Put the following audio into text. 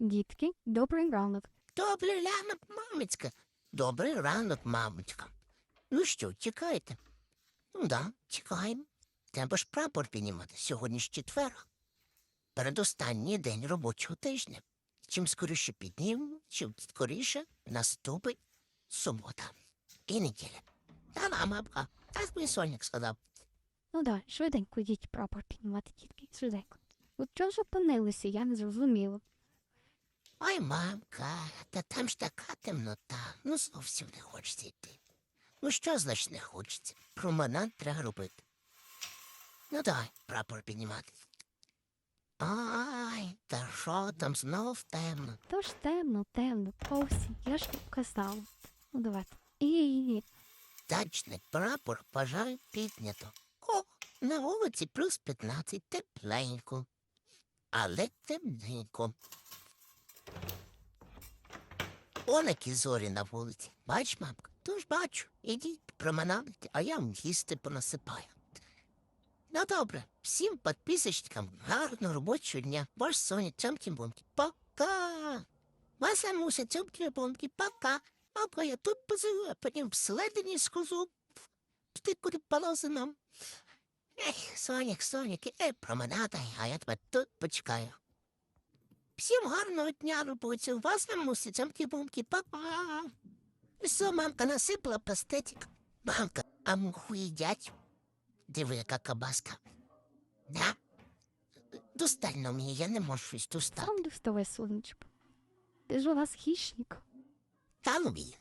Дітки, добрий ранок. Добрий ранок, мамочка. Добрий ранок, мамочка. Ну що, чекаєте? Ну да, чекаємо. Треба ж прапор піднімати. Сьогодні ж четвер. Передостанній день робочого тижня. Чим скоріше піднімемо, чим скоріше наступить субота. І неділя. Та на, мамка, так мій сонік сказав. Ну да, швиденько йдіть прапор піднімати, дітки, швиденько. От чого ж опинилися, я не зрозуміла. Ой, мамка, та там ж така темнота. Ну зовсім не хочеться йти. Ну що значить не хочеться? Променад треба робити. Ну давай, прапор піднімати. Ай, та що там знов темно. Тож темно, темно, повсі, я ж казала. Ну давайте. І Дачний прапор бажаю піднято. О, на вулиці плюс 15 тепленько. Але темненько. Он які зорі на вулиці. Бач, мамка, тож бачу. Ідіть променадити, а я вам їсти понасипаю. Ну добре, всім підписочкам гарного робочого дня. Ваш Соня Цямкі-Бомкі. Пока! Вася Муся Цямкі-Бомкі. Пока! Мамка, я тут позову, а потім всередині схожу. Ти куди полозином. Ех, Сонік, Сонік, е, променадай, а я тебе тут почекаю. Всім гарного дня робочого. Вас нам мусить цямки-бумки. Па-па. Все, мамка насипала пастетик. Мамка, а муху їдять? Диви, яка кабаска. Да? Достань на мені, я не можу щось достати. сам доставай сонечко. Ти ж у нас хищник. Та ну мій.